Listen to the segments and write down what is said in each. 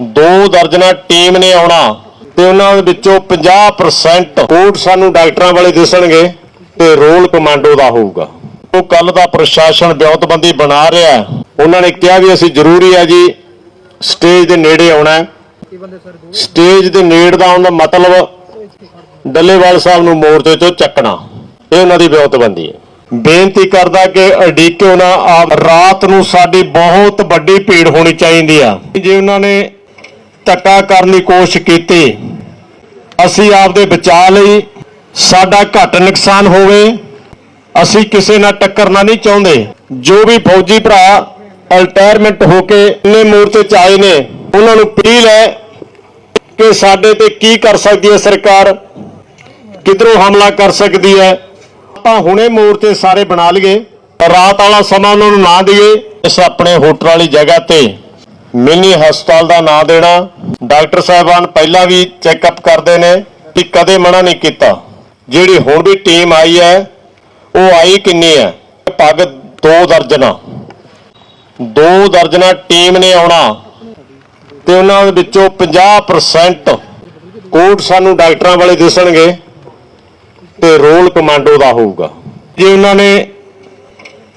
ਦੋ ਦਰਜਨਾ ਟੀਮ ਨੇ ਆਉਣਾ ਤੇ ਉਹਨਾਂ ਦੇ ਵਿੱਚੋਂ 50% ਕੋਟ ਸਾਨੂੰ ਡਾਕਟਰਾਂ ਵਾਲੇ ਦਿਸਣਗੇ ਤੇ ਰੋਲ ਕਮਾਂਡੋ ਦਾ ਹੋਊਗਾ। ਉਹ ਕੱਲ ਦਾ ਪ੍ਰਸ਼ਾਸਨ ਵਿਉਂਤਬੰਦੀ ਬਣਾ ਰਿਹਾ ਉਹਨਾਂ ਨੇ ਕਿਹਾ ਵੀ ਅਸੀਂ ਜ਼ਰੂਰੀ ਹੈ ਜੀ, ਸਟੇਜ ਦੇ ਨੇੜੇ ਆਉਣਾ ਸਟੇਜ ਦੇ ਨੇੜ ਦਾ ਆਉਣ ਦਾ ਮਤਲਬ ਡੱਲੇਵਾਲ ਸਾਹਿਬ ਨੂੰ ਮੋਰਚੇ ਤੋਂ ਚੱਕਣਾ। ਇਹ ਉਹਨਾਂ ਦੀ ਵਿਉਂਤਬੰਦੀ ਹੈ। ਬੇਨਤੀ ਕਰਦਾ ਕਿ ਅਡੀਕਿਓ ਨਾ ਆਪ ਰਾਤ ਨੂੰ ਸਾਡੀ ਬਹੁਤ ਵੱਡੀ ਭੀੜ ਹੋਣੀ ਚਾਹੀਦੀ ਆ। ਜੇ ਉਹਨਾਂ ਨੇ ਧੱਕਾ ਕਰਨ ਦੀ ਕੋਸ਼ਿਸ਼ ਕੀਤੀ। ਅਸੀਂ ਆਪਦੇ ਬਚਾਅ ਲਈ ਸਾਡਾ ਘੱਟ ਨੁਕਸਾਨ ਹੋਵੇ, ਅਸੀਂ ਕਿਸੇ ਨਾਲ ਟੱਕਰਨਾ ਨਹੀਂ ਚਾਹੁੰਦੇ। ਜੋ ਵੀ ਫੌਜੀ ਭਰਾ ਰਿਟਾਇਰਮੈਂਟ ਹੋ ਕੇ ਇੰਨੇ ਮੋਰਚੇ ਚ ਆਏ ਨੇ, ਉਹਨਾਂ ਨੂੰ ਅਪੀਲ ਹੈ ਕਿ ਸਾਡੇ ਤੇ ਕੀ ਕਰ ਸਕਦੀ ਹੈ ਸਰਕਾਰ, ਕਿਧਰੋਂ ਹਮਲਾ ਕਰ ਸਕਦੀ ਹੈ। ਆਪਾਂ ਹੁਣੇ ਮੋਰਚੇ ਸਾਰੇ ਬਣਾ ਲਈਏ, ਰਾਤ ਵਾਲਾ ਸਮਾਂ ਉਹਨਾਂ ਨੂੰ ਨਾ ਦਈਏ, ਇਸ ਆਪਣੇ ਹੋਟਲ ਵਾਲੀ ਜਗ੍ਹਾ ਤੇ। ਮਿੰਨੀ ਹਸਪਤਾਲ ਦਾ ਨਾਂ ਦੇਣਾ। ਡਾਕਟਰ ਸਾਹਿਬਾਨ ਪਹਿਲਾਂ ਵੀ ਚੈੱਕਅਪ ਕਰਦੇ ਨੇ ਕਿ ਕਦੇ ਮਨਾ ਨਹੀਂ ਕੀਤਾ। ਜਿਹੜੀ ਹੁਣ ਵੀ ਟੀਮ ਆਈ ਹੈ, ਉਹ ਆਈ ਕਿੰਨੀ ਹੈ? ਪੱਗ ਦੋ ਦਰਜਨਾ। ਦੋ ਦਰਜਨਾ ਟੀਮ ਨੇ ਆਉਣਾ। ਤੇ ਉਹਨਾਂ ਦੇ ਵਿੱਚੋਂ 50% ਕੋਟ ਸਾਨੂੰ ਡਾਕਟਰਾਂ ਵਾਲੇ ਦਿਸਣਗੇ ਤੇ ਰੋਲ ਕਮਾਂਡੋ ਦਾ ਹੋਊਗਾ। ਜੇ ਉਹਨਾਂ ਨੇ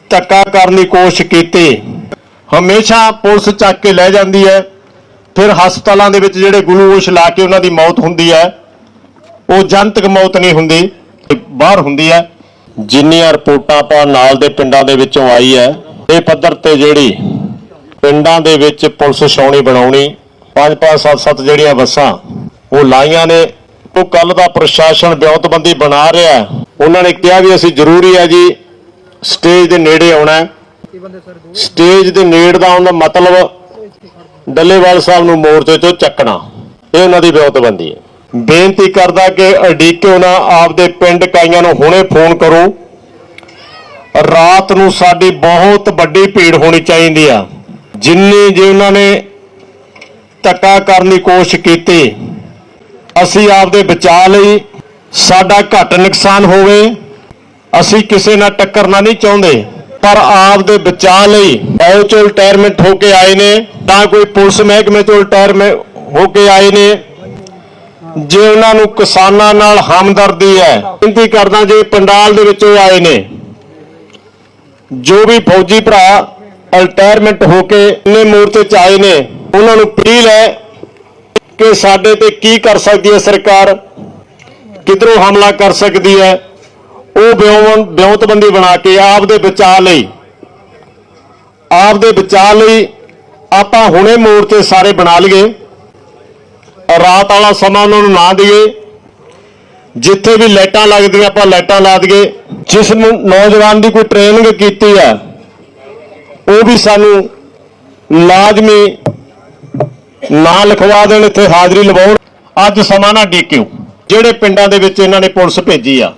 ਧੱਕਾ ਕਰਨ ਦੀ ਕੋਸ਼ਿਸ਼ ਕੀਤੀ ਹਮੇਸ਼ਾ ਪੁਲਿਸ ਚੱਕ ਕੇ ਲੈ ਜਾਂਦੀ ਹੈ। ਫਿਰ ਹਸਪਤਾਲਾਂ ਦੇ ਵਿੱਚ ਜਿਹੜੇ ਗਲੂਕੋਸ਼ ਲਾ ਕੇ ਉਹਨਾਂ ਦੀ ਮੌਤ ਹੁੰਦੀ ਹੈ। ਉਹ ਜਨਤਕ ਮੌਤ ਨਹੀਂ ਹੁੰਦੀ, ਇਹ ਬਾਹਰ ਹੁੰਦੀ ਹੈ। ਜਿੰਨੀਆਂ ਰਿਪੋਰਟਾਂ ਆਪਾਂ ਨਾਲ ਦੇ ਪਿੰਡਾਂ ਦੇ ਵਿੱਚੋਂ ਆਈ ਹੈ, ਇਹ ਪੱਧਰ ਤੇ ਜਿਹੜੀ ਪਿੰਡਾਂ ਦੇ ਵਿੱਚ ਪੁਲਿਸ ਛਾਉਣੀ ਬਣਾਉਣੀ, ਪੰਜ ਪੰਜ ਸੱਤ ਸੱਤ ਜਿਹੜੀਆਂ ਬੱਸਾਂ, ਉਹ ਲਾਈਆਂ ਨੇ। ਉਹ ਕੱਲ ਦਾ ਪ੍ਰਸ਼ਾਸਨ ਵਿਉਂਤਬੰਦੀ ਬਣਾ ਰਿਹਾ ਉਹਨਾਂ ਨੇ ਕਿਹਾ ਵੀ ਅਸੀਂ ਜ਼ਰੂਰੀ ਹੈ ਜੀ, ਸਟੇਜ ਦੇ ਨੇੜੇ ਆਉਣਾ ਸਟੇਜ ਦੇ ਨੇੜ ਦਾ ਆਉਣ ਦਾ ਮਤਲਬ ਡੱਲੇਵਾਲ ਸਾਹਿਬ ਨੂੰ ਮੋਰਚੇ ਤੋਂ ਚੱਕਣਾ। ਇਹ ਉਹਨਾਂ ਦੀ ਵਿਉਂਤਬੰਦੀ ਹੈ। ਬੇਨਤੀ ਕਰਦਾ ਕਿ ਅਡੀਕਿਓ ਨਾ ਆਪਦੇ ਪਿੰਡ ਕਾਈਆਂ ਨੂੰ ਹੁਣੇ ਫੋਨ ਕਰੋ। ਰਾਤ ਨੂੰ ਸਾਡੀ ਬਹੁਤ ਵੱਡੀ ਭੀੜ ਹੋਣੀ ਚਾਹੀਦੀ ਆ। ਜਿੰਨੀ ਜੇ ਉਹਨਾਂ ਨੇ ਧੱਕਾ ਕਰਨ ਦੀ ਕੋਸ਼ਿਸ਼ ਕੀਤੀ, ਅਸੀਂ ਆਪਦੇ ਬਚਾਅ ਲਈ ਸਾਡਾ ਘੱਟ ਨੁਕਸਾਨ ਹੋਵੇ। ਅਸੀਂ ਕਿਸੇ ਨਾਲ ਟੱਕਰਨਾ ਨਹੀਂ ਚਾਹੁੰਦੇ। ਪਰ ਆਪ ਦੇ ਬਚਾਅ ਲਈ ਫੌਜ ਚੋਂ ਰਿਟਾਇਰਮੈਂਟ ਹੋ ਕੇ ਆਏ ਨੇ, ਤਾਂ ਕੋਈ ਪੁਲਿਸ ਮਹਿਕਮੇ ਤੋਂ ਰਿਟਾਇਰਮੈਂਟ ਹੋ ਕੇ ਆਏ ਨੇ। ਜੇ ਉਹਨਾਂ ਨੂੰ ਕਿਸਾਨਾਂ ਨਾਲ ਹਮਦਰਦੀ ਹੈ, ਬੇਨਤੀ ਕਰਦਾ ਜੇ ਪੰਡਾਲ ਦੇ ਵਿੱਚੋਂ ਆਏ ਨੇ। ਜੋ ਵੀ ਫੌਜੀ ਭਰਾ ਰਿਟਾਇਰਮੈਂਟ ਹੋ ਕੇ ਇੰਨੇ ਮੋਰਚੇ ਚ ਆਏ ਨੇ, ਉਹਨਾਂ ਨੂੰ ਅਪੀਲ ਹੈ ਕਿ ਸਾਡੇ ਤੇ ਕੀ ਕਰ ਸਕਦੀ ਹੈ ਸਰਕਾਰ, ਕਿਧਰੋਂ ਹਮਲਾ ਕਰ ਸਕਦੀ ਹੈ। ਉਹ ਬਿਉਂ- ਬਿਉਂਤਬੰਦੀ ਬਣਾ ਕੇ ਆਪ ਦੇ ਬਚਾਅ ਲਈ ਆਪ ਦੇ ਬਚਾਅ ਲਈ ਆਪਾਂ ਹੁਣੇ ਮੋਰਚੇ ਸਾਰੇ ਬਣਾ ਲਈਏ, ਰਾਤ ਵਾਲਾ ਸਮਾਂ ਉਹਨਾਂ ਨੂੰ ਨਾ ਦਈਏ, ਜਿੱਥੇ ਵੀ ਲਾਈਟਾਂ ਲੱਗਦੀਆਂ ਆਪਾਂ ਲਾਈਟਾਂ ਲਾ ਦਈਏ, ਜਿਸ ਨੂੰ ਨੌਜਵਾਨ ਦੀ ਕੋਈ ਟ੍ਰੇਨਿੰਗ ਕੀਤੀ ਹੈ ਉਹ ਵੀ ਸਾਨੂੰ ਲਾਜ਼ਮੀ ਨਾਂ ਲਿਖਵਾ ਦੇਣ, ਇੱਥੇ ਹਾਜ਼ਰੀ ਲਵਾਉਣ। ਅੱਜ ਸਮਾਂ ਨਾ ਡੀਕਿਓ ਜਿਹੜੇ ਪਿੰਡਾਂ ਦੇ ਵਿੱਚ ਇਹਨਾਂ ਨੇ ਪੁਲਿਸ ਭੇਜੀ ਆ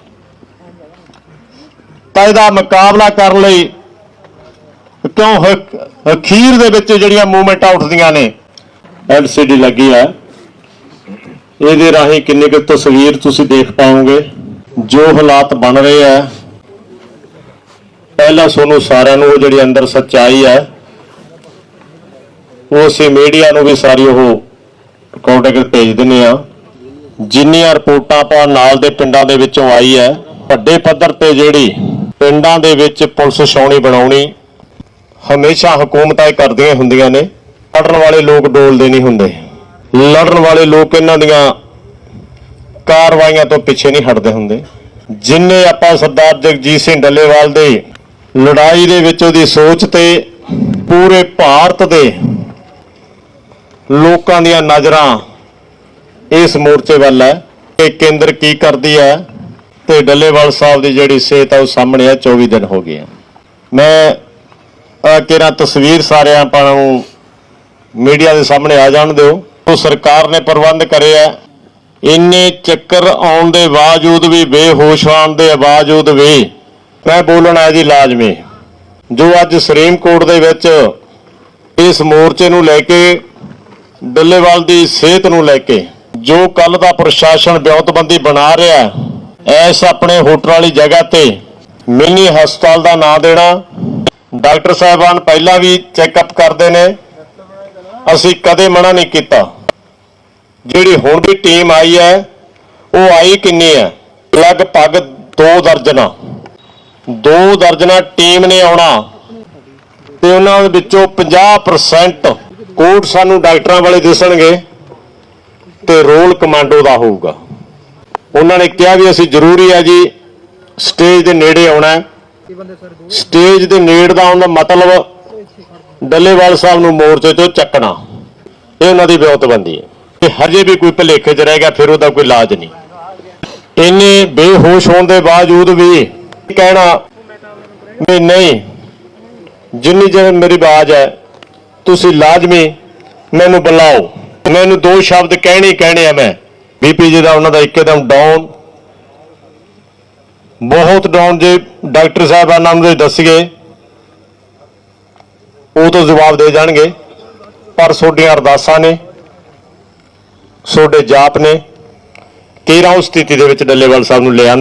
ਤਾਂ ਇਹਦਾ ਮੁਕਾਬਲਾ ਕਰਨ ਲਈ ਕਿਉਂ ਹ- ਅਖੀਰ ਦੇ ਵਿੱਚ ਜਿਹੜੀਆਂ ਮੂਵਮੈਂਟਾਂ ਉੱਠਦੀਆਂ ਨੇ? ਐਲਸੀਡੀ ਲੱਗੀ ਆ ਇਹਦੇ ਰਾਹੀਂ ਕਿੰਨੀ ਕੁ ਤਸਵੀਰ ਤੁਸੀਂ ਦੇਖ ਪਾਓਗੇ? ਜੋ ਹਾਲਾਤ ਬਣ ਰਹੇ ਆ ਪਹਿਲਾਂ ਤੁਹਾਨੂੰ ਸਾਰਿਆਂ ਨੂੰ ਉਹ ਜਿਹੜੀ ਅੰਦਰ ਸੱਚਾਈ ਹੈ, ਉਹ ਅਸੀਂ ਮੀਡੀਆ ਨੂੰ ਵੀ ਸਾਰੀ ਉਹ ਰਿਕਾਰਡਿੰਗ ਭੇਜ ਦਿੰਦੇ ਆ ਜਿੰਨੀਆਂ ਰਿਪੋਰਟਾਂ ਆਪਾਂ ਨਾਲ ਦੇ ਪਿੰਡਾਂ ਦੇ ਵਿੱਚੋਂ ਆਈ ਹੈ, ਵੱਡੇ ਪੱਧਰ ਤੇ ਜਿਹੜੀ ਪਿੰਡਾਂ ਦੇ ਵਿੱਚ ਪੁਲਿਸ ਛਾਉਣੀ ਬਣਾਉਣੀ ਹਮੇਸ਼ਾ ਹਕੂਮਤਾਂ ਹੀ ਕਰਦੀਆਂ ਹੁੰਦੀਆਂ ਨੇ, ਲੜਨ ਵਾਲੇ ਲੋਕ ਡੋਲਦੇ ਨਹੀਂ ਹੁੰਦੇ। ਲੜਨ ਵਾਲੇ ਲੋਕ ਇਹਨਾਂ ਦੀਆਂ ਕਾਰਵਾਈਆਂ ਤੋਂ ਪਿੱਛੇ ਨਹੀਂ ਹਟਦੇ ਹੁੰਦੇ। ਜਿੰਨੇ ਆਪਾਂ ਸਰਦਾਰ ਜਗਜੀਤ ਸਿੰਘ ਡੱਲੇਵਾਲ ਦੇ ਲੜਾਈ ਦੇ ਵਿੱਚ ਉਹਦੀ ਸੋਚ ਤੇ ਪੂਰੇ ਭਾਰਤ ਦੇ ਲੋਕਾਂ ਦੀਆਂ ਨਜ਼ਰਾਂ ਇਸ ਮੋਰਚੇ ਵੱਲ ਹੈ ਕਿ ਕੇਂਦਰ ਕੀ ਕਰਦੀ ਹੈ ਤੇ ਡੱਲੇਵਾਲ ਸਾਹਿਬ ਦੀ ਜਿਹੜੀ ਸਿਹਤ ਆ ਉਹ ਸਾਹਮਣੇ ਆ 24 ਦਿਨ ਹੋ ਗਏ ਮੈਂ ਅਹ, ਕਿਹੜਾ ਤਸਵੀਰ ਸਾਰਿਆਂ ਆਪਾਂ ਨੂੰ ਮੀਡੀਆ ਦੇ ਸਾਹਮਣੇ ਆ ਜਾਣ ਦਿਓ। ਉਹ ਸਰਕਾਰ ਨੇ ਪ੍ਰਬੰਧ ਕਰਿਆ ਇੰਨੇ ਚੱਕਰ ਆਉਣ ਦੇ ਬਾਵਜੂਦ ਵੀ ਬੇਹੋਸ਼ ਆਉਣ ਦੇ ਬਾਵਜੂਦ ਵੀ ਮੈਂ ਬੋਲਣਾ ਜੀ ਲਾਜ਼ਮੀ। ਜੋ ਅੱਜ ਸੁਪਰੀਮ ਕੋਰਟ ਦੇ ਵਿੱਚ ਇਸ ਮੋਰਚੇ ਨੂੰ ਲੈ ਕੇ ਡੱਲੇਵਾਲ ਦੀ ਸਿਹਤ ਨੂੰ ਲੈ ਕੇ ਜੋ ਕੱਲ ਦਾ ਪ੍ਰਸ਼ਾਸਨ ਵਿਉਂਤਬੰਦੀ ਬਣਾ ਰਿਹਾ ਐਸ ਆਪਣੇ ਹੋਟਲ ਵਾਲੀ ਜਗ੍ਹਾ ਤੇ ਮਿੰਨੀ ਹਸਪਤਾਲ ਦਾ ਨਾਂ ਦੇਣਾ। ਡਾਕਟਰ ਸਾਹਿਬਾਨ ਪਹਿਲਾਂ ਵੀ ਚੈੱਕਅਪ ਕਰਦੇ ਨੇ। ਅਸੀਂ ਕਦੇ ਮਨਾ ਨਹੀਂ ਕੀਤਾ। ਜਿਹੜੀ ਹੁਣ ਵੀ ਟੀਮ ਆਈ ਹੈ, ਉਹ ਆਈ ਕਿੰਨੀ ਹੈ? ਲਗਭਗ 2 ਦਰਜਨਾਂ। 2 ਦਰਜਨਾਂ ਟੀਮ ਨੇ ਆਉਣਾ। ਤੇ ਉਹਨਾਂ ਦੇ ਵਿੱਚੋਂ 50% ਕੋਟ ਸਾਨੂੰ ਡਾਕਟਰਾਂ ਵਾਲੇ ਦਿਸਣਗੇ ਤੇ ਰੋਲ ਕਮਾਂਡੋ ਦਾ ਹੋਊਗਾ। ਉਹਨਾਂ ਨੇ ਕਿਹਾ ਵੀ ਅਸੀਂ ਜ਼ਰੂਰੀ ਹੈ ਜੀ ਸਟੇਜ ਦੇ ਨੇੜੇ ਆਉਣਾ ਸਟੇਜ ਦੇ ਨੇੜ ਦਾ ਆਉਣ ਦਾ ਮਤਲਬ ਡੱਲੇਵਾਲ ਸਾਹਿਬ ਨੂੰ ਮੋਰਚੇ ਤੋਂ ਚੱਕਣਾ। ਇਹ ਉਹਨਾਂ ਦੀ ਵਿਉਂਤਬੰਦੀ ਹੈ। ਤੇ ਹਜੇ ਵੀ ਕੋਈ ਭਲੇਖੇ 'ਚ ਰਹਿ ਗਿਆ, ਫਿਰ ਉਹਦਾ ਕੋਈ ਇਲਾਜ ਨਹੀਂ। ਇੰਨੇ ਬੇਹੋਸ਼ ਹੋਣ ਦੇ ਬਾਵਜੂਦ ਵੀ ਕਹਿਣਾ ਵੀ ਨਹੀਂ, ਜਿੰਨੀ ਜਰ ਮੇਰੀ ਆਵਾਜ਼ ਹੈ, ਤੁਸੀਂ ਲਾਜ਼ਮੀ ਮੈਨੂੰ ਬੁਲਾਓ। ਮੈਨੂੰ ਦੋ ਸ਼ਬਦ ਕਹਿਣੇ ਕਹਿਣੇ ਆ ਮੈਂ। ਬੀਪੀ ਜੀ ਦਾ ਉਹਨਾਂ ਦਾ ਇੱਕਦਮ ਡਾਊਨ ਬਹੁਤ ਡਾਊਨ ਜੇ ਡਾਕਟਰ ਸਾਹਿਬਾਨਾਂ ਨੂੰ ਦੱਸੀਏ, ਉਹ ਤੋਂ ਜਵਾਬ ਦੇ ਜਾਣਗੇ। ਪਰ ਤੁਹਾਡੀਆਂ ਅਰਦਾਸਾਂ ਨੇ ਤੁਹਾਡੇ ਜਾਪ ਨੇ, ਕਿਹੜਾ ਉਸ ਸਥਿਤੀ ਦੇ ਵਿੱਚ ਡੱਲੇਵਾਲ ਸਾਹਿਬ ਨੂੰ ਲੈ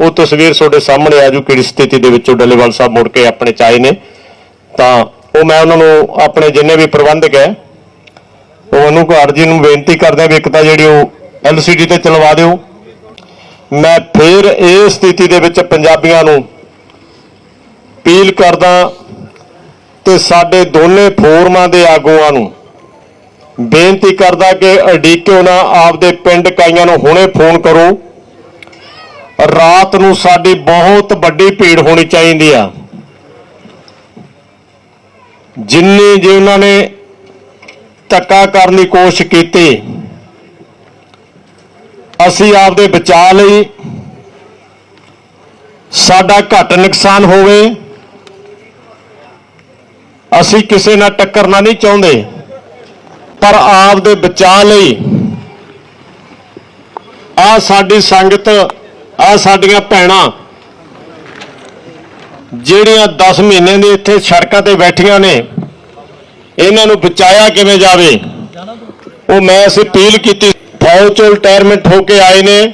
ਉਹ ਤਸਵੀਰ ਤੁਹਾਡੇ ਸਾਹਮਣੇ ਆ ਆਜੂ ਕਿਹੜੀ ਸਥਿਤੀ ਦੇ ਵਿੱਚੋਂ ਡੱਲੇਵਾਲ ਸਾਹਿਬ ਮੁੜ ਕੇ ਆਪਣੇ ਚਾਏ ਨੇ। ਤਾਂ ਉਹ ਮੈਂ ਉਹਨਾਂ ਨੂੰ ਆਪਣੇ ਜਿੰਨੇ ਵੀ ਪ੍ਰਬੰਧਕ ਹੈ, ਉਹ ਅਨੁਕਾਰ ਜੀ ਨੂੰ ਬੇਨਤੀ ਕਰਦੇ ਆ ਵੀ ਇੱਕ ਤਾਂ ਜਿਹੜੀ ਉਹ ਐਲਸੀਡੀ ਤੇ ਚਲਵਾ ਦਿਓ। ਮੈਂ ਫਿਰ ਇਹ ਸਥਿਤੀ ਦੇ ਵਿੱਚ ਪੰਜਾਬੀਆਂ ਨੂੰ ਅਪੀਲ ਕਰਦਾ ਤੇ ਸਾਡੇ ਦੋਨੇ ਫੋਰਮਾਂ ਦੇ ਆਗੂਆਂ ਨੂੰ ਬੇਨਤੀ ਕਰਦਾ ਕਿ ਅਡੀਕਿਓ ਨਾ ਆਪਦੇ ਪਿੰਡ ਕਾਈਆਂ ਨੂੰ ਹੁਣੇ ਫੋਨ ਕਰੋ। ਰਾਤ ਨੂੰ ਸਾਡੀ ਬਹੁਤ ਵੱਡੀ ਭੀੜ ਹੋਣੀ ਚਾਹੀਦੀ ਆ। ਜਿੰਨੀ ਜੇ ਉਹਨਾਂ ਨੇ ਧੱਕਾ ਕਰਨ ਦੀ ਕੋਸ਼ਿਸ਼ ਕੀਤੀ ਅਸੀਂ ਆਪਦੇ ਬਚਾਅ ਲਈ ਸਾਡਾ ਘੱਟ ਨੁਕਸਾਨ ਹੋਵੇ। ਅਸੀਂ ਕਿਸੇ ਨਾਲ ਟੱਕਰਨਾ ਨਹੀਂ ਚਾਹੁੰਦੇ, ਪਰ ਆਪਦੇ ਬਚਾਅ ਲਈ ਆ ਸਾਡੀ ਸੰਗਤ ਆ ਸਾਡੀਆਂ ਭੈਣਾਂ ਜਿਹੜੀਆਂ 10 ਮਹੀਨੇ ਦੇ ਇੱਥੇ ਸੜਕਾਂ ਤੇ ਬੈਠੀਆਂ ਨੇ, ਇਹਨਾਂ ਨੂੰ ਬਚਾਇਆ ਕਿਵੇਂ ਜਾਵੇ? ਉਹ ਮੈਂ ਅਸੀਂ ਅਪੀਲ ਕੀਤੀ ਫੌਜ ਚੋਂ ਰਿਟਾਇਰਮੈਂਟ ਹੋ ਕੇ ਆਏ ਨੇ।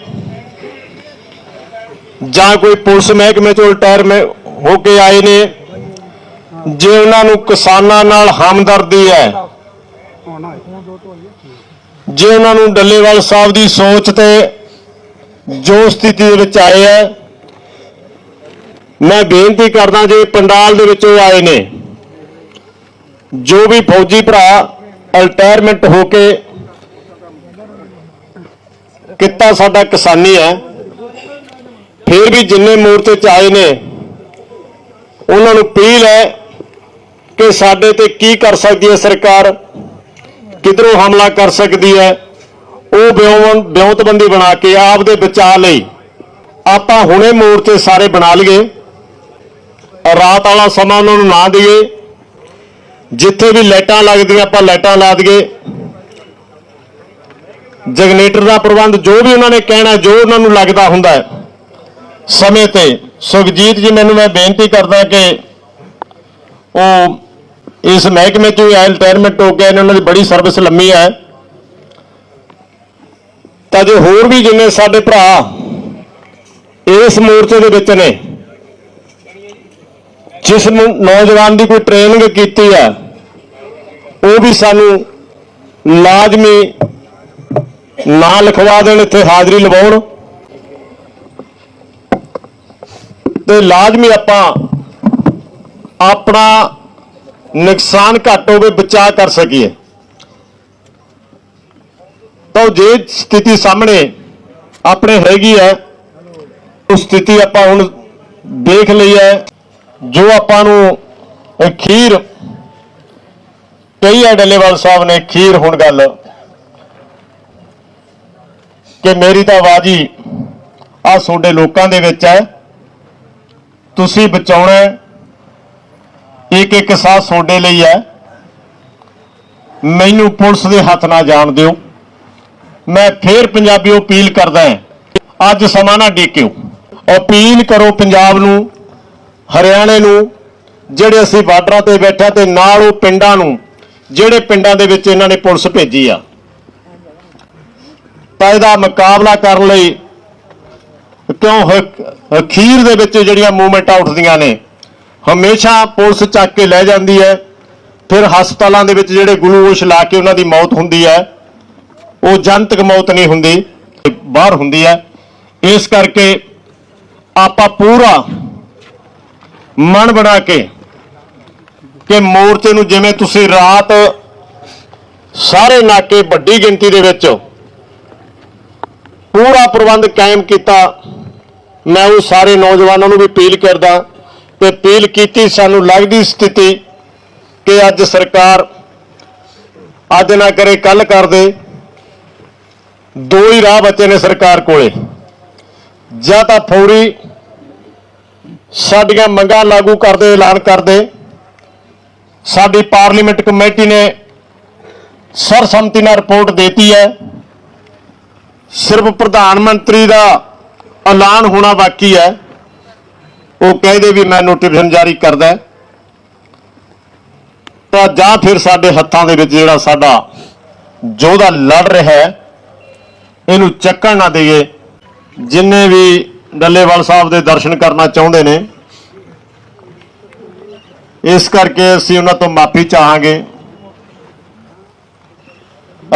ਜਾਂ ਕੋਈ ਪੁਲਿਸ ਮਹਿਕਮੇ ਚੋਂ ਰਿਟਾਇਰਮੈਂਟ ਹੋ ਕੇ ਆਏ ਨੇ। ਜੇ ਉਹਨਾਂ ਨੂੰ ਕਿਸਾਨਾਂ ਨਾਲ ਹਮਦਰਦੀ ਹੈ। ਜੇ ਉਹਨਾਂ ਨੂੰ ਡੱਲੇਵਾਲ ਸਾਹਿਬ ਦੀ ਸੋਚ ਤੇ ਜੋ ਸਥਿਤੀ ਦੇ ਵਿੱਚ ਆਏ ਹੈ, ਮੈਂ ਬੇਨਤੀ ਕਰਦਾ ਜੇ ਪੰਡਾਲ ਦੇ ਵਿੱਚੋਂ ਆਏ ਨੇ। ਜੋ ਵੀ ਫੌਜੀ ਭਰਾ ਰਿਟਾਇਰਮੈਂਟ ਹੋ ਕੇ ਕਿੱਤਾ ਸਾਡਾ ਕਿਸਾਨੀ ਹੈ। ਫਿਰ ਵੀ ਜਿੰਨੇ ਮੋਰਚੇ ਚ ਆਏ ਨੇ, ਉਹਨਾਂ ਨੂੰ ਅਪੀਲ ਹੈ ਕਿ ਸਾਡੇ ਤੇ ਕੀ ਕਰ ਸਕਦੀ ਹੈ ਸਰਕਾਰ, ਕਿਧਰੋਂ ਹਮਲਾ ਕਰ ਸਕਦੀ ਹੈ, ਉਹ ਬਿਉਂ- ਬਿਉਂਤਬੰਦੀ ਬਣਾ ਕੇ ਆਪ ਦੇ ਬਚਾਅ ਲਈ ਆਪਾਂ ਹੁਣੇ ਮੋਰਚੇ ਸਾਰੇ ਬਣਾ ਲਈਏ। ਰਾਤ ਵਾਲਾ ਸਮਾਂ ਉਹਨਾਂ ਨੂੰ ਨਾ ਦਈਏ। ਜਿੱਥੇ ਵੀ ਲਾਈਟਾਂ ਲੱਗਦੀਆਂ, ਆਪਾਂ ਲਾਈਟਾਂ ਲਾ ਦਈਏ। ਜਨਰੇਟਰ ਦਾ ਪ੍ਰਬੰਧ ਜੋ ਵੀ ਉਹਨਾਂ ਨੇ ਕਹਿਣਾ, ਜੋ ਉਹਨਾਂ ਨੂੰ ਲੱਗਦਾ ਹੁੰਦਾ ਹੈ। ਸਮੇਂ ਤੇ, ਸੁਖਜੀਤ ਜੀ, ਮੈਨੂੰ ਮੈਂ ਬੇਨਤੀ ਕਰਦਾ ਕਿ ਉਹ ਇਸ ਮਹਿਕਮੇ ਚ ਵੀ ਰਿਟਾਇਰਮੈਂਟ ਹੋ ਗਿਆ ਇਹਨਾਂ ਦੀ ਬੜੀ ਸਰਵਿਸ ਲੰਮੀ ਹੈ। ਤਾਂ ਜੋ ਹੋਰ ਵੀ ਜਿੰਨੇ ਸਾਡੇ ਭਰਾ ਇਸ ਮੋਰਚੇ ਦੇ ਵਿੱਚ ਨੇ, ਜਿਸ ਨੂੰ ਨੌਜਵਾਨ ਦੀ ਕੋਈ ਟ੍ਰੇਨਿੰਗ ਕੀਤੀ ਹੈ, ਉਹ ਵੀ ਸਾਨੂੰ ਲਾਜ਼ਮੀ ਨਾ ਲਿਖਵਾ ਦੇਣ, ਇੱਥੇ ਹਾਜ਼ਰੀ ਲਵਾਉਣ। ਤੇ ਲਾਜ਼ਮੀ ਆਪਾਂ ਆਪਣਾ ਨੁਕਸਾਨ ਘੱਟ ਹੋਵੇ, ਬਚਾਅ ਕਰ ਸਕੀਏ। ਤਾਂ ਜੇ ਸਥਿਤੀ ਸਾਹਮਣੇ ਆਪਣੇ ਹੈਗੀ ਹੈ, ਉਹ ਸਥਿਤੀ ਆਪਾਂ ਹੁਣ ਦੇਖ ਲਈ ਹੈ, ਜੋ ਆਪਾਂ ਨੂੰ ਅਖੀਰ ਕਈ ਹੈ ਡੱਲੇਵਾਲ ਸਾਹਿਬ ਨੇ ਖੀਰ ਹੁਣ ਗੱਲ ਕਿ ਮੇਰੀ ਤਾਂ ਆਵਾਜ਼ ਹੀ ਆ ਤੁਹਾਡੇ ਲੋਕਾਂ ਦੇ ਵਿੱਚ ਹੈ। ਤੁਸੀਂ ਬਚਾਉਣਾ ਇੱਕ ਇੱਕ ਸਾਹ ਤੁਹਾਡੇ ਲਈ ਹੈ। ਮੈਨੂੰ ਪੁਲਿਸ ਦੇ ਹੱਥ ਨਾ ਜਾਣ ਦਿਓ। ਮੈਂ ਫੇਰ ਪੰਜਾਬੀਓ ਅਪੀਲ ਕਰਦਾ ਹਾਂ। ਅੱਜ ਸਮਾਂ ਨਾ ਡੇਕਿਓ। ਅਪੀਲ ਕਰੋ ਪੰਜਾਬ ਨੂੰ, ਹਰਿਆਣੇ ਨੂੰ, ਜਿਹੜੇ ਅਸੀਂ ਬਾਰਡਰਾਂ ਤੇ ਬੈਠਾ ਤੇ ਨਾਲ ਉਹ ਪਿੰਡਾਂ ਨੂੰ, ਜਿਹੜੇ ਪਿੰਡਾਂ ਦੇ ਵਿੱਚ ਇਹਨਾਂ ਨੇ ਪੁਲਿਸ ਭੇਜੀ ਆ। ਤਾਂ ਇਹਦਾ ਮੁਕਾਬਲਾ ਕਰਨ ਲਈ ਕਿਉਂ ਹ- ਅਖੀਰ ਦੇ ਵਿੱਚ ਜਿਹੜੀਆਂ ਮੂਵਮੈਂਟਾਂ ਉੱਠਦੀਆਂ ਨੇ, ਹਮੇਸ਼ਾ ਪੁਲਿਸ ਚੱਕ ਕੇ ਲੈ ਜਾਂਦੀ ਹੈ, ਫਿਰ ਹਸਪਤਾਲਾਂ ਦੇ ਵਿੱਚ ਜਿਹੜੇ ਗਲੂਕੋਸ਼ ਲਾ ਕੇ ਉਹਨਾਂ ਦੀ ਮੌਤ ਹੁੰਦੀ ਹੈ, ਉਹ ਜਨਤਕ ਮੌਤ ਨਹੀਂ ਹੁੰਦੀ, ਬਾਹਰ ਹੁੰਦੀ ਹੈ। ਇਸ ਕਰਕੇ ਆਪਾਂ ਪੂਰਾ ਮਨ ਬਣਾ ਕੇ ਕਿ ਮੋਰਚੇ ਨੂੰ ਜਿਵੇਂ ਤੁਸੀਂ ਰਾਤ ਸਾਰੇ ਨਾਕੇ ਵੱਡੀ ਗਿਣਤੀ ਦੇ ਵਿੱਚ ਪੂਰਾ ਪ੍ਰਬੰਧ ਕਾਇਮ ਕੀਤਾ। ਮੈਂ ਉਹ ਸਾਰੇ ਨੌਜਵਾਨਾਂ ਨੂੰ ਵੀ ਅਪੀਲ ਕਰਦਾ ਤੇ ਅਪੀਲ ਕੀਤੀ ਸਾਨੂੰ ਲੱਗਦੀ ਸਥਿਤੀ ਕਿ ਅੱਜ ਸਰਕਾਰ ਅੱਜ ਨਾ ਕਰੇ, ਕੱਲ ਕਰ ਦੇ। ਦੋ ਹੀ ਰਾਹ ਬਚੇ ਨੇ ਸਰਕਾਰ ਕੋਲੇ। ਜਾਂ ਤਾਂ ਫੌਰੀ ਸਾਡੀਆਂ ਮੰਗਾਂ ਲਾਗੂ ਕਰਦੇ, ਐਲਾਨ ਕਰਦੇ। ਸਾਡੀ ਪਾਰਲੀਮੈਂਟ ਕਮੇਟੀ ਨੇ ਸਰਸੰਮਤੀ ਨਾਲ ਰਿਪੋਰਟ ਦੇਤੀ ਹੈ। ਸਿਰਫ ਪ੍ਰਧਾਨ ਮੰਤਰੀ ਦਾ ਐਲਾਨ ਹੋਣਾ ਬਾਕੀ ਹੈ। ਉਹ ਕਹਿੰਦੇ ਵੀ ਮੈਂ ਨੋਟੀਫਿਕੇਸ਼ਨ ਜਾਰੀ ਕਰਦਾ ਤਾਂ ਜਾਂ ਫਿਰ ਸਾਡੇ ਹੱਥਾਂ ਦੇ ਵਿੱਚ ਜਿਹੜਾ ਸਾਡਾ ਯੋਧਾ ਲੜ ਰਿਹਾ ਹੈ, ਇਹਨੂੰ ਚੱਕਣ ਨਾ ਦੇਈਏ। ਜਿੰਨੇ ਵੀ ਡੱਲੇਵਾਲ ਸਾਹਿਬ ਦੇ ਦਰਸ਼ਨ ਕਰਨਾ ਚਾਹੁੰਦੇ ਨੇ, ਇਸ ਕਰਕੇ ਅਸੀਂ ਉਹਨਾਂ ਤੋਂ ਮਾਫੀ ਚਾਹਾਂਗੇ।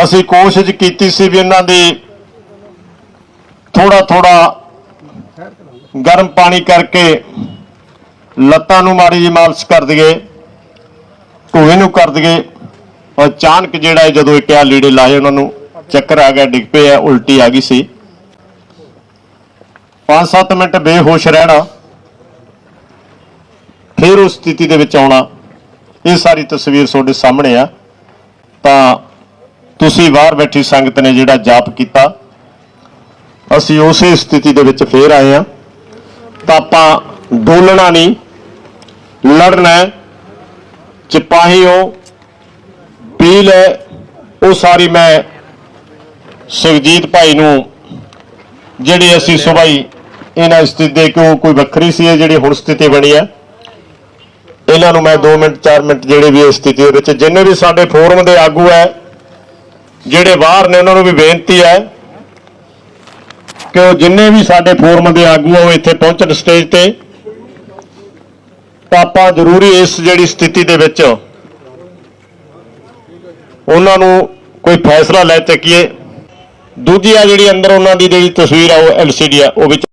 ਅਸੀਂ ਕੋਸ਼ਿਸ਼ ਕੀਤੀ ਸੀ ਵੀ ਉਹਨਾਂ ਦੀ ਥੋੜਾ ਥੋੜਾ ਗਰਮ ਪਾਣੀ ਕਰਕੇ ਲੱਤਾਂ ਨੂੰ ਮਾੜੀ ਜਿਹੀ ਮਾਲਸ ਕਰ ਦਈਏ ਢੂਹੇ ਨੂੰ ਕਰ ਦਈਏ, ਔਰ ਅਚਾਨਕ ਜਿਹੜਾ ਹੈ ਜਦੋਂ ਆ ਲੀੜੇ ਲਾਏ ਉਹਨਾਂ ਨੂੰ, ਚੱਕਰ ਆ ਗਿਆ, ਡਿੱਗ ਪਏ ਆ, ਉਲਟੀ ਆ ਗਈ ਸੀ। 5-7 ਮਿੰਟ ਬੇਹੋਸ਼ ਰਹਿਣਾ, ਫਿਰ ਉਸ ਸਥਿਤੀ ਦੇ ਵਿੱਚ ਆਉਣਾ, ਇਹ ਸਾਰੀ ਤਸਵੀਰ ਤੁਹਾਡੇ ਸਾਹਮਣੇ ਆ। ਤਾਂ ਤੁਸੀਂ ਬਾਹਰ ਬੈਠੀ ਸੰਗਤ ਨੇ ਜਿਹੜਾ ਜਾਪ ਕੀਤਾ ਅਸੀਂ ਉਸੇ ਸਥਿਤੀ ਦੇ ਵਿੱਚ ਫੇਰ ਆਏ ਆ ਤਾਂ ਆਪਾਂ ਡੋਲਣਾ ਨਹੀਂ, ਲੜਨਾ ਹੈ। ਸਿਪਾਹੀਓ ਪੀਲ ਹੈ ਉਹ ਸਾਰੀ ਮੈਂ ਸੁਖਜੀਤ ਭਾਈ ਨੂੰ, ਜਿਹੜੀ ਅਸੀਂ ਸੁਬਾਈ ਇਹਨਾਂ ਸਥਿਤੀ ਦੇ ਕਿ ਉਹ ਕੋਈ ਵੱਖਰੀ ਸੀ, ਇਹ ਜਿਹੜੀ ਹੁਣ ਸਥਿਤੀ ਬਣੀ ਹੈ। ਇਹਨਾਂ ਨੂੰ ਮੈਂ 2 ਮਿੰਟ 4 ਮਿੰਟ ਜਿਹੜੇ ਵੀ ਇਸ ਸਥਿਤੀ ਦੇ ਵਿੱਚ, ਜਿੰਨੇ ਵੀ ਸਾਡੇ ਫੋਰਮ ਦੇ ਆਗੂ ਹੈ, ਜਿਹੜੇ ਬਾਹਰ ਨੇ, ਉਹਨਾਂ ਨੂੰ ਵੀ ਬੇਨਤੀ ਹੈ ਕਿ ਉਹ ਜਿੰਨੇ ਵੀ ਸਾਡੇ ਫੋਰਮ ਦੇ ਆਗੂ ਆ, ਉਹ ਇੱਥੇ ਪਹੁੰਚਣ ਸਟੇਜ ਤੇ। ਤਾਂ ਆਪਾਂ ਜ਼ਰੂਰੀ ਇਸ ਜਿਹੜੀ ਸਥਿਤੀ ਦੇ ਵਿੱਚ ਉਹਨਾਂ ਨੂੰ ਕੋਈ ਫੈਸਲਾ ਲੈ ਚੱਕੀਏ। ਦੂਜੀ ਆ ਜਿਹੜੀ ਅੰਦਰ ਉਹਨਾਂ ਦੀ ਜਿਹੜੀ ਤਸਵੀਰ ਆ, ਉਹ ਐਲਸੀਡੀ ਆ, ਉਹ ਵਿੱਚ